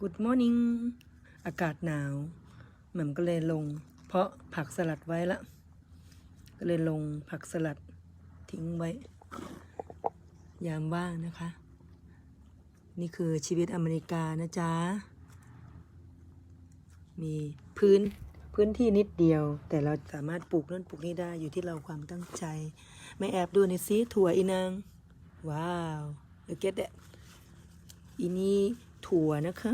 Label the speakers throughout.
Speaker 1: Good morning อากาศหนาวแหม่มก็เลยลง เพราะผักสลัดไว้ละ ก็เลยลงผักสลัดทิ้งไว้ ยามว่างนะคะ นี่คือชีวิตอเมริกานะจ๊ะ มีพื้นพื้นที่นิดเดียว แต่เราสามารถปลูกนั่นปลูกนี่ได้อยู่ที่เราความตั้งใจ ไม่แอบดูในซีถั่วอีนาง ว้าว look at that อีนี่ ถั่วนะคะ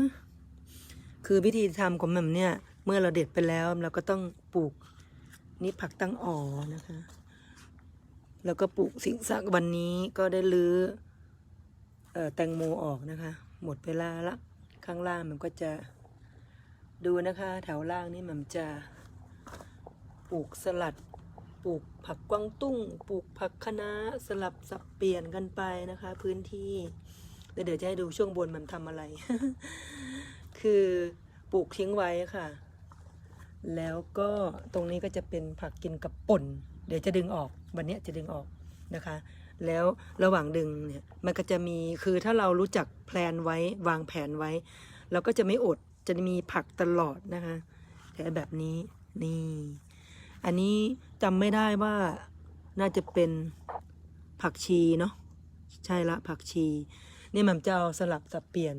Speaker 1: คือวิธีทำของแม่มเนี่ย เมื่อเราเด็ดไปแล้วเราก็ต้องปลูกนี่ผักตั้งอ่อนะคะ แล้วก็ปลูกสิงสักวันนี้ก็ได้ลื้อเอ่อแตงโมออกนะคะ หมดเวลาละข้างล่างมันก็จะดูนะคะ แถวล่างนี่มันจะปลูกสลัดปลูกผักกวางตุ้ง ปลูกผักคะน้าสลับสับเปลี่ยนกันไปนะคะ พื้นที่ เดี๋ยวจะให้ดูช่วงบนมันทำอะไร คือปลูกทิ้งไว้ค่ะ แล้วก็ตรงนี้ก็จะเป็นผักกินกับป่น เดี๋ยวจะดึงออกวันนี้จะดึงออกนะคะ แล้วระหว่างดึงเนี่ยมันก็จะมีคือถ้าเรารู้จักแพลนไว้วางแผนไว้ เราก็จะไม่อดจะมีผักตลอดนะคะแต่แบบนี้นี่ อันนี้จำไม่ได้ว่าน่าจะเป็นผักชีเนาะใช่ละผักชี นี่มันจะเอาสลับสับเปลี่ยน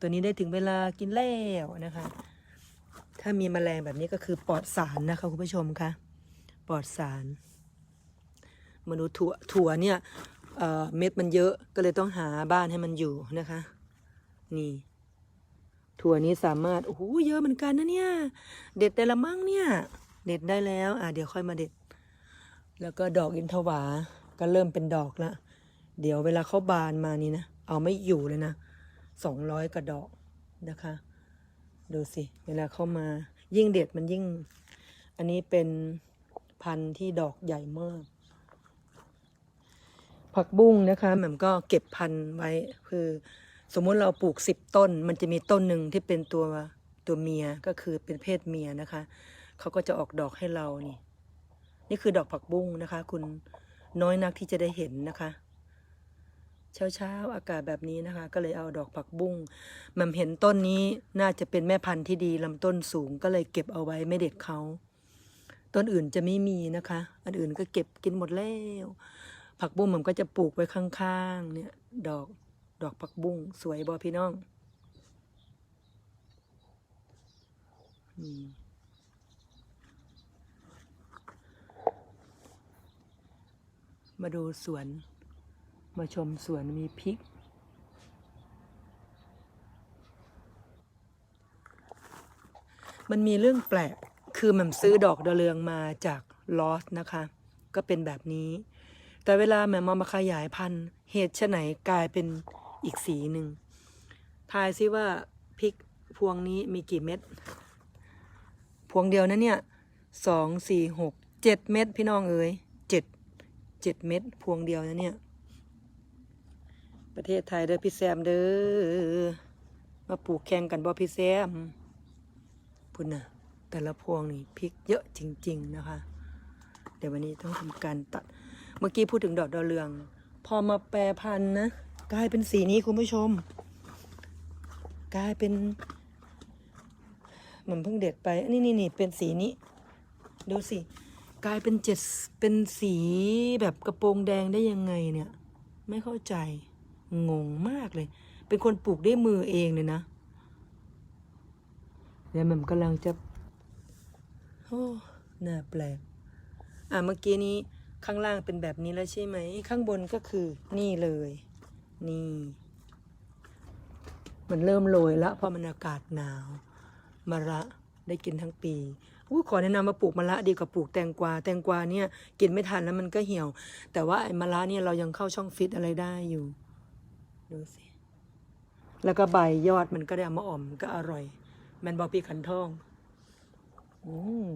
Speaker 1: ตัวนี้ได้ถึงเวลากินแล้วนะคะ ถ้ามีแมลงแบบนี้ก็คือปลอดสารนะคะคุณผู้ชมคะปลอดสารมาดูถั่วถั่วเนี่ยเเม็ดมันเยอะก็เลยต้องหาบ้านให้มันอยู่นะคะ นี่ ถั่วนี้สามารถโอ้โหเยอะเหมือนกันนะเนี่ย เด็ดได้ละมั้งเนี่ย เด็ดได้แล้ว อะเดี๋ยวค่อยมาเด็ด แล้วก็ดอกอินทวาก็เริ่มเป็นดอกละเดี๋ยวเวลาเขาบานมานี่นะ เอาไม่อยู่เลยนะสองร้อยกว่าดอกนะคะ ดูสิ เวลาเข้ามา ยิ่งเด็ดมันยิ่ง อันนี้เป็นพันธุ์ที่ดอกใหญ่มาก ผักบุ้งนะคะแหม่มก็เก็บพันธุ์ไว้ คือ สมมุติเราปลูกสิบต้น มันจะมีต้นหนึ่งที่เป็นตัวตัวเมียก็คือเป็นเพศเมียนะคะ เขาก็จะออกดอกให้เรานี่ นี่คือดอกผักบุ้งนะคะ คุณน้อยนักที่จะได้เห็นนะคะ เช้าเช้าๆอากาศแบบนี้นะคะ ก็เลยเอาดอกผักบุ้งมันเห็นต้นนี้น่าจะเป็นแม่พันธุ์ที่ดีลำต้นสูงก็เลยเก็บเอาไว้ไม่เด็ดเขาต้นอื่นจะไม่มีนะคะ อันอื่นก็เก็บกินหมดแล้วผักบุ้งมันก็จะปลูกไว้ข้างๆ เนี่ย ดอกดอกผักบุ้งสวยบอพี่น้องมาดูสวน มาชมสวนมีพริก มันมีเรื่องแปลก คือแหมันซื้อดอกดาเรืองมาจากลอสนะคะ ก็เป็นแบบนี้ แต่เวลาแหม่มามาขยายพันธุ์ เหตุไฉนกลายเป็นอีกสีหนึ่ง ทายซิว่าพริกพวงนี้มีกี่เม็ด พวงเดียวนะเนี่ยสองสี่หกเจ็ดเม็ดพี่น้องเอ๋ยเจ็ดเจ็ดเม็ดพวงเดียวนะเนี่ย ประเทศไทยเด้อพี่แซมเด้อมาปลูกแข่งกันบ่พี่แซมพุ่นนะแต่ละพวงนี่พริกเยอะจริง ๆ นะคะ เดี๋ยววันนี้ต้องทำการตัดเมื่อกี้พูดถึงดอกดาวเรือง พอมาแปรพันธุ์นะกลายเป็นสีนี้คุณผู้ชม กลายเป็นมันเพิ่งเด็ดไปอันนี่นี่นี่เป็นสีนี้ ดูสิ กลายเป็นเจ็ดเป็นสีแบบกระโปรงแดงได้ยังไงเนี่ย ไม่เข้าใจ งงมากเลย เป็นคนปลูกด้วยมือเองเลยนะเดี๋ยวมันกำลังจะโอ้น่าแปลก อะเมื่อกี้นี้ข้างล่างเป็นแบบนี้แล้วใช่ไหม ข้างบนก็คือนี่เลย นี่ มันเริ่มโรยละเพราะมันอากาศหนาวมะระได้กินทั้งปีอู้ขอแนะนำมาปลูกมะระดีกว่าปลูกแตงกวา แตงกวาเนี่ยกินไม่ทันแล้วมันก็เหี่ยว แต่ว่าไอ้มะระเนี่ยเรายังเข้าช่องฟิตอะไรได้อยู่ ดูสิ แล้วก็ใบยอดมันก็ได้เอามาอ่อมก็อร่อย มันบอปีขันทอง อืม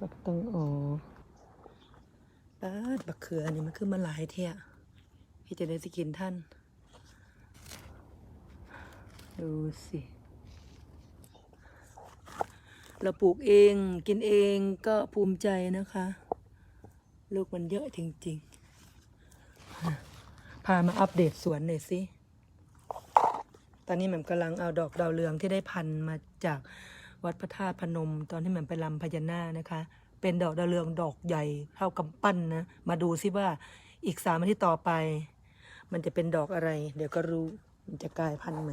Speaker 1: บักตังอ๋อปาดบักเขือนี่มันคือมาหลายเที่ยพี่จะได้สิกินท่าน ดูสิ เราปลูกเองกินเองก็ภูมิใจนะคะ ลูกมันเยอะจริง ๆ พามาอัปเดตสวนหน่อยสิ ตอนนี้แหม่มกำลังเอาดอกดาวเรืองที่ได้พันมาจากวัดพระธาตุพนม ตอนที่แหม่มไปลำพญานาคนะคะ เป็นดอกดาวเรืองดอกใหญ่เท่ากำปั้นนะ มาดูซิว่าอีกสามอาทิตย์ต่อไป มันจะเป็นดอกอะไร เดี๋ยวก็รู้มันจะกลายพันธุ์ไหม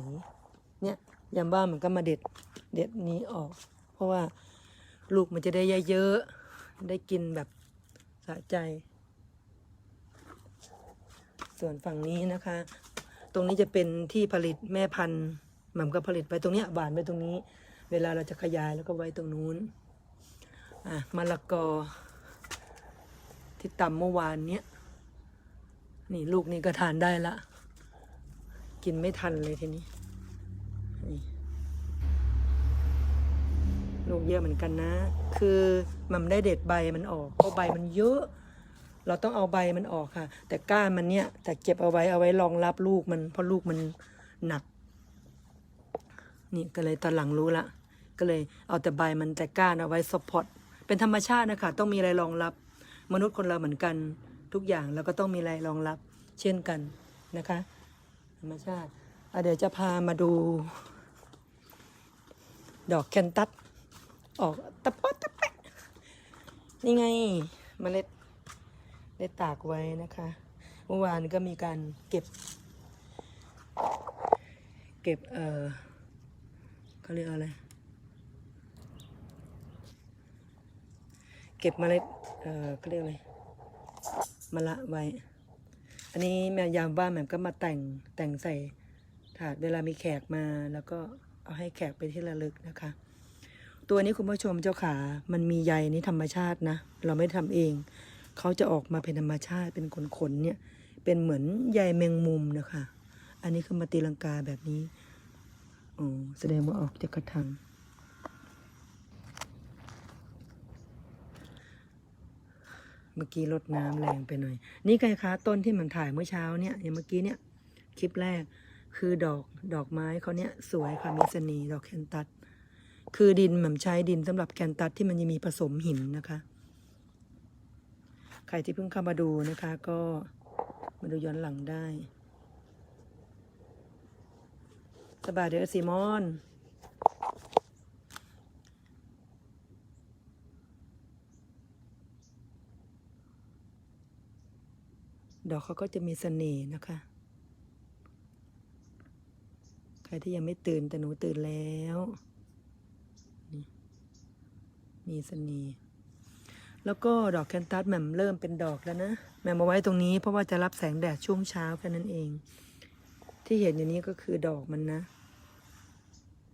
Speaker 1: เนี่ยยามบ้ามันก็มาเด็ดเด็ดนี้ออก เพราะว่าลูกมันจะได้เยอะๆได้กินแบบสะใจ ส่วนฝั่งนี้นะคะ ตรงนี้จะเป็นที่ผลิตแม่พันธุ์หม่ำก็ผลิตไปตรงนี้ยบานไปตรงนี้ เวลาเราจะขยายแล้วก็ไว้ตรงนู้นอะมะละกอ ที่ตำเมื่อวานเนี้ยนี่ลูกนี่ก็ทานได้ละ กินไม่ทันเลยทีนี้นี่ลูกเยอะเหมือนกันนะ คือมันได้เด็ดใบมันออกเพราะใบมันเยอะ เราต้องเอาใบมันออกค่ะ แต่ก้านมันเนี่ยแต่เก็บเอาไว้เอาไว้รองรับลูกมันเพราะลูกมันหนัก นี่ก็เลยตอนหลังรู้ละก็เลยเอาแต่ใบมันแต่ก้านเอาไว้สปอร์ตเป็นธรรมชาตินะคะต้องมีอะไรรองรับ มนุษย์คนเราเหมือนกันทุกอย่างแล้วก็ต้องมีอะไรรองรับ เช่นกันนะคะ ธรรมชาติเดี๋ยวจะพามาดู ดอกแคนตัสออกตะปอตะแปะนี่ไงเมล็ด ได้ตากไว้นะคะเมื่อวานก็มีการเก็บ เก็บเออเขาเรียกอะไร เก็บเมล็ดเออเขาเรียกอะไรมะละไว้ อันนี้แม่ยามบ้านแม่ก็มาแต่งแต่งใส่ถาดเวลามีแขกมาแล้วก็เอาให้แขกไปที่ระลึกนะคะ ตัวนี้คุณผู้ชมเจ้าขา มันมีใยนี่ธรรมชาตินะ เราไม่ทำเอง เขาจะออกมาเป็นธรรมชาติเป็นขนๆเนี่ย เป็นเหมือนใยแมงมุมนะคะ อันนี้คือมาตีลังกาแบบนี้อ๋อแสดงว่าออกจากกระถางเมื่อกี้ลดน้ำแรงไปหน่อย นี่ไงคะต้นที่มันถ่ายเมื่อเช้าเนี่ยอย่างเมื่อกี้เนี่ยคลิปแรกคือดอกดอกไม้เขาเนี่ยสวยค่ะมีเสน่ห์ดอกแคนตัสคือดินหม่ำใช้ดินสำหรับแคนตัสที่มันยังมีผสมหินนะคะ ใครที่เพิ่งเข้ามาดูนะคะ ก็มาดูย้อนหลังได้ สบายเด้อซีมอนดอกเขาก็จะมีเสน่ห์นะคะ ใครที่ยังไม่ตื่นแต่หนูตื่นแล้ว นี่ มีเสน่ห์ แล้วก็ดอกแคนตัสแหม่มเริ่มเป็นดอกแล้วนะแหม่มมาไว้ตรงนี้เพราะว่าจะรับแสงแดดช่วงเช้าแค่นั้นเอง ที่เห็นอย่างนี้ก็คือดอกมันนะ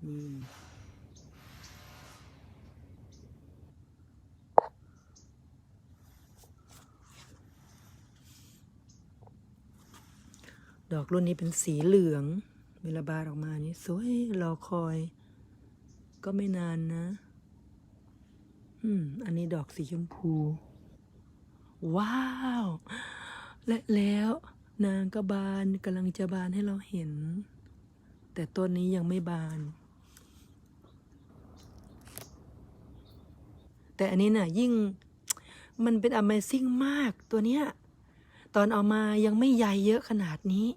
Speaker 1: นี่ดอกรุ่นนี้เป็นสีเหลือง เวลาบานออกมานี่สวยรอคอย ก็ไม่นานนะ อืม อันนี้ดอกสีชมพู ว้าว และแล้วนางก็บานกำลังจะบานให้เราเห็น แต่ต้นนี้ยังไม่บาน แต่อันนี้น่ะ ยิ่งมันเป็น Amazing มากตัวเนี้ย ตอนเอามายังไม่ใยเยอะขนาดนี้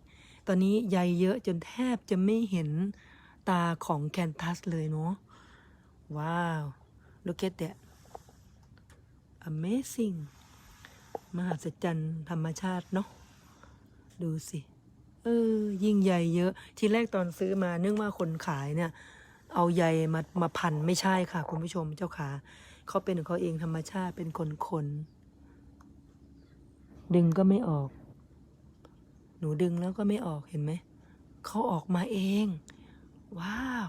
Speaker 1: ตอนนี้ใยเยอะจนแทบจะไม่เห็นตาของแคนทัสเลยเนาะว้าว look at that amazing มหัศจรรย์ธรรมชาติเนาะดูสิ เออ ยิ่งใหญ่เยอะ ทีแรกตอนซื้อมานึกว่าคนขายเนี่ย เอาใยมามาพันไม่ใช่ค่ะ คุณผู้ชมเจ้าขาเขาเป็นของเขาเองธรรมชาติเป็นคนคนดึงก็ไม่ออก หนูดึงแล้วก็ไม่ออกเห็นไหม เขาออกมาเอง ว้าว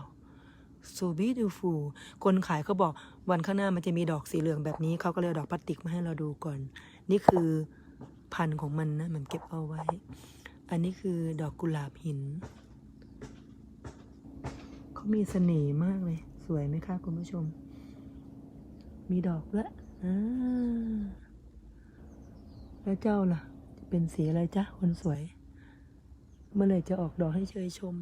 Speaker 1: so beautiful คนขายเขาบอกวันข้างหน้ามันจะมีดอกสีเหลืองแบบนี้ เขาก็เลยดอกพลาสติกมาให้เราดูก่อน นี่คือพันธุ์ของมันนะมันเก็บเอาไว้ อันนี้คือดอกกุหลาบหิน เขามีเสน่ห์มากเลย สวยไหมคะคุณผู้ชม มีดอกด้วยแล้วเจ้าล่ะ เป็นสีอะไรจ๊ะคนสวย เมื่อไหร่จะออกดอกให้เชยชม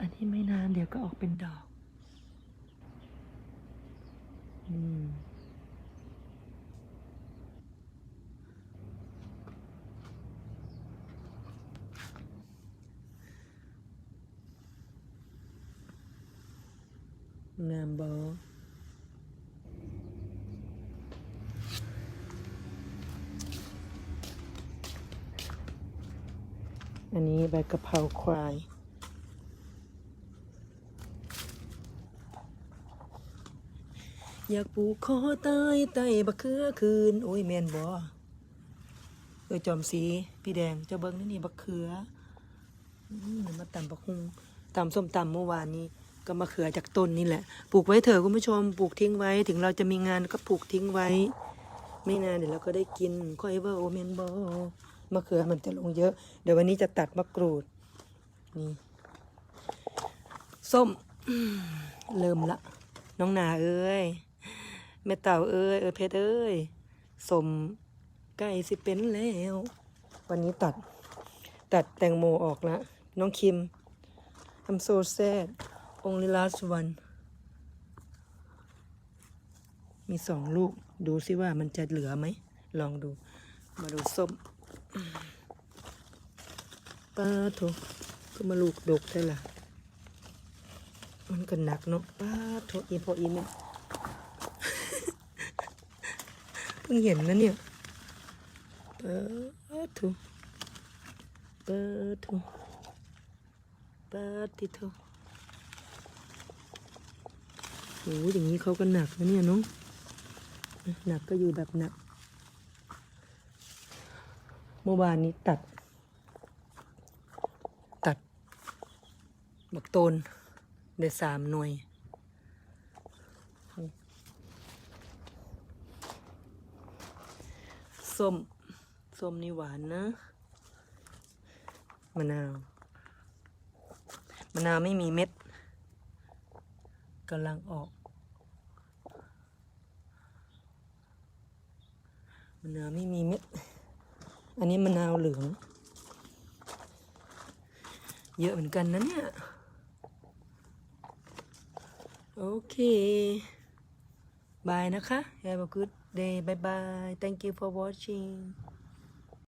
Speaker 1: อันนี้ไม่นานเดี๋ยวก็ออกเป็นดอก อืมงามบออันนี้ใบกะเพราควาย อยากปลูกคอใต้ใต้บักเขือคืน โอ้ยแมนบอเออจอมสี พี่แดงเจ้าเบิ้งนี่นี่บักเขืออืมเดี๋ยวมาตำบักฮุงตำส้มตำเมื่อวานนี้ ก็มะเขือจากต้นนี่แหละ ปลูกไว้เถอะคุณผู้ชม ปลูกทิ้งไว้ ถึงเราจะมีงานก็ปลูกทิ้งไว้ ไม่นานเดี๋ยวเราก็ได้กินค่อยว่าโอเมนบอมะเขือมันจะลงเยอะ เดี๋ยววันนี้จะตัดมะกรูด นี่ ส้ม เริ่มละ น้องนาเอ้ย แม่เต่าเอ้ยเออเพชรเอ้ยสมใกล้สิเป็นแล้ว วันนี้ตัด ตัดแตงโมออกละน้องคิม I'm so sad only last one มีสองลูก ดูสิว่ามันจะเหลือไหม ลองดู มาดูส้มป้าโถก็มาลูกดกได้ล่ะมันก็หนักเนาะป้าโถอีพออีเนี่ย เพิ่งเห็นนะเนี่ยเปิดถูเปิดถูเปิดติโถโอ้อย่างนี้เขาก็หนักนะเนี่ยน้องหนักก็อยู่แบบหนัก เมื่อวานนี้ตัด ตัดบักโตนได้สามหน่วย ส้ม ส้มนี่หวานนะ มะนาว มะนาวไม่มีเม็ดกำลังออก มะนาวไม่มีเม็ด อันนี้มะนาวเหลือง เยอะเหมือนกันนะเนี่ย โอเค บายนะคะ Have a good day Bye bye. Thank you for watching